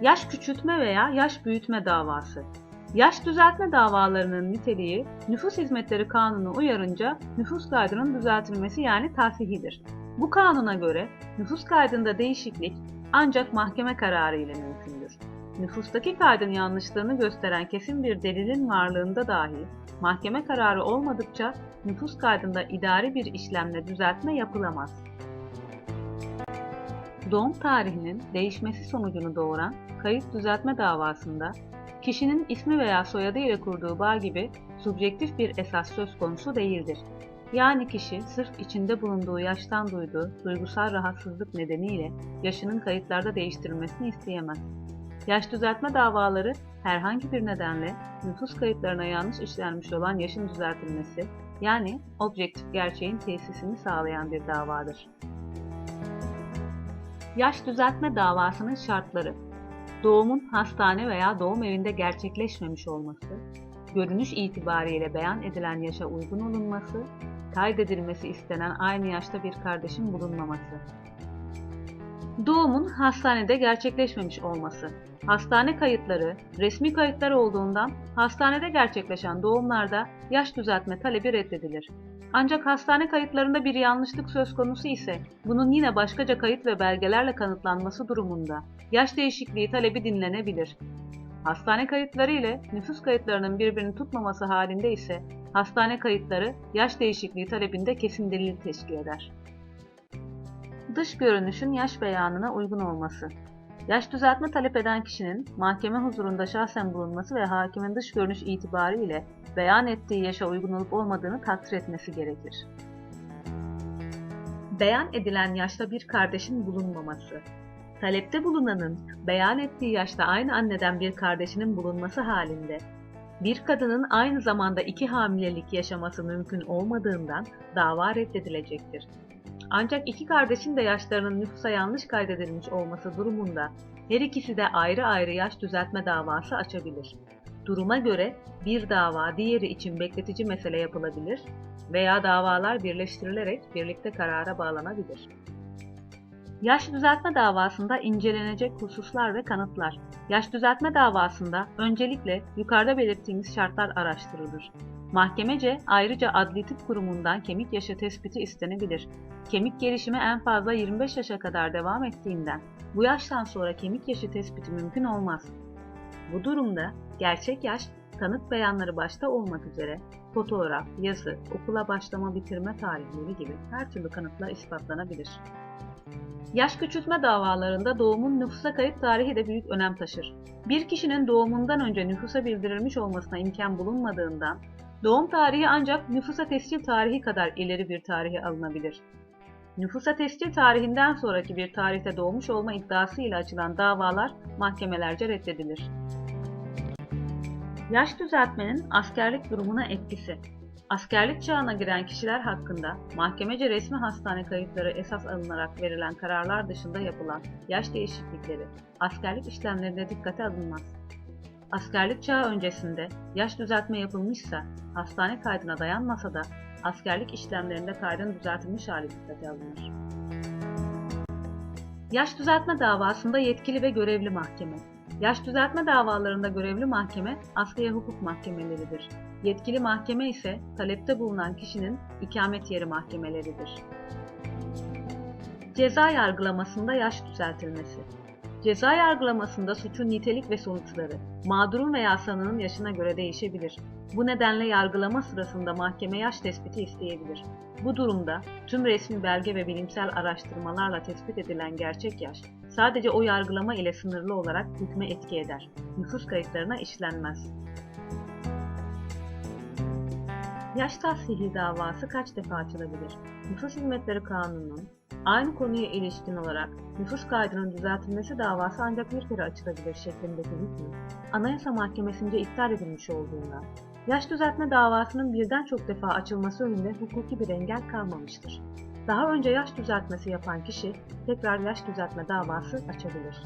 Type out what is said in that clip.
Yaş küçültme veya yaş büyütme davası. Yaş düzeltme davalarının niteliği Nüfus Hizmetleri Kanunu uyarınca nüfus kaydının düzeltilmesi yani tahsihidir. Bu kanuna göre nüfus kaydında değişiklik ancak mahkeme kararı ile mümkündür. Nüfustaki kaydın yanlışlığını gösteren kesin bir delilin varlığında dahi mahkeme kararı olmadıkça nüfus kaydında idari bir işlemle düzeltme yapılamaz. Doğum tarihinin değişmesi sonucunu doğuran kayıt düzeltme davasında kişinin ismi veya soyadı ile kurduğu bağ gibi subjektif bir esas söz konusu değildir. Yani kişi sırf içinde bulunduğu yaştan duyduğu duygusal rahatsızlık nedeniyle yaşının kayıtlarda değiştirilmesini isteyemez. Yaş düzeltme davaları herhangi bir nedenle nüfus kayıtlarına yanlış işlenmiş olan yaşın düzeltilmesi, yani objektif gerçeğin tesisini sağlayan bir davadır. Yaş düzeltme davasının şartları Doğumun hastane veya doğum evinde gerçekleşmemiş olması, görünüş itibariyle beyan edilen yaşa uygun olunması, kaydedilmesi istenen aynı yaşta bir kardeşin bulunmaması. Doğumun hastanede gerçekleşmemiş olması. Hastane kayıtları, resmi kayıtlar olduğundan hastanede gerçekleşen doğumlarda yaş düzeltme talebi reddedilir. Ancak hastane kayıtlarında bir yanlışlık söz konusu ise bunun yine başkaca kayıt ve belgelerle kanıtlanması durumunda yaş değişikliği talebi dinlenebilir. Hastane kayıtları ile nüfus kayıtlarının birbirini tutmaması halinde ise hastane kayıtları yaş değişikliği talebinde kesin delil teşkil eder. Dış görünüşün yaş beyanına uygun olması. Yaş düzeltme talep eden kişinin mahkeme huzurunda şahsen bulunması ve hakimin dış görünüş itibariyle beyan ettiği yaşa uygun olup olmadığını takdir etmesi gerekir. Beyan edilen yaşta bir kardeşin bulunmaması. Talepte bulunanın beyan ettiği yaşta aynı anneden bir kardeşinin bulunması halinde bir kadının aynı zamanda iki hamilelik yaşaması mümkün olmadığından dava reddedilecektir. Ancak iki kardeşin de yaşlarının nüfusa yanlış kaydedilmiş olması durumunda her ikisi de ayrı ayrı yaş düzeltme davası açabilir. Duruma göre bir dava diğeri için bekletici mesele yapılabilir veya davalar birleştirilerek birlikte karara bağlanabilir. Yaş düzeltme davasında incelenecek hususlar ve kanıtlar. Yaş düzeltme davasında öncelikle yukarıda belirttiğimiz şartlar araştırılır. Mahkemece ayrıca adli tıp kurumundan kemik yaşı tespiti istenebilir. Kemik gelişimi en fazla 25 yaşa kadar devam ettiğinden bu yaştan sonra kemik yaşı tespiti mümkün olmaz. Bu durumda gerçek yaş kanıt beyanları başta olmak üzere fotoğraf, yazı, okula başlama bitirme tarihleri gibi her türlü kanıtla ispatlanabilir. Yaş küçültme davalarında doğumun nüfusa kayıt tarihi de büyük önem taşır. Bir kişinin doğumundan önce nüfusa bildirilmiş olmasına imkan bulunmadığından, doğum tarihi ancak nüfusa tescil tarihi kadar ileri bir tarihe alınabilir. Nüfusa tescil tarihinden sonraki bir tarihte doğmuş olma iddiası ile açılan davalar mahkemelerce reddedilir. Yaş düzeltmenin askerlik durumuna etkisi Askerlik çağına giren kişiler hakkında mahkemece resmi hastane kayıtları esas alınarak verilen kararlar dışında yapılan yaş değişiklikleri askerlik işlemlerinde dikkate alınmaz. Askerlik çağı öncesinde yaş düzeltme yapılmışsa hastane kaydına dayanmasa da askerlik işlemlerinde kaydın düzeltilmiş hali dikkate alınır. Yaş düzeltme davasında yetkili ve görevli mahkeme Yaş düzeltme davalarında görevli mahkeme asliye hukuk mahkemeleridir. Yetkili mahkeme ise talepte bulunan kişinin ikamet yeri mahkemeleridir. Ceza yargılamasında yaş düzeltilmesi Ceza yargılamasında suçun nitelik ve sonuçları, mağdurun veya sanığın yaşına göre değişebilir. Bu nedenle yargılama sırasında mahkeme yaş tespiti isteyebilir. Bu durumda tüm resmi belge ve bilimsel araştırmalarla tespit edilen gerçek yaş sadece o yargılama ile sınırlı olarak hükme etki eder. Nüfus kayıtlarına işlenmez. Yaş tahsili davası kaç defa açılabilir? Nüfus Hizmetleri Kanunu'nun aynı konuya ilişkin olarak nüfus kaydının düzeltilmesi davası ancak bir kere açılabilir şeklindeki hükmü, Anayasa Mahkemesi'nce iptal edilmiş olduğundan, yaş düzeltme davasının birden çok defa açılması önünde hukuki bir engel kalmamıştır. Daha önce yaş düzeltmesi yapan kişi tekrar yaş düzeltme davası açabilir.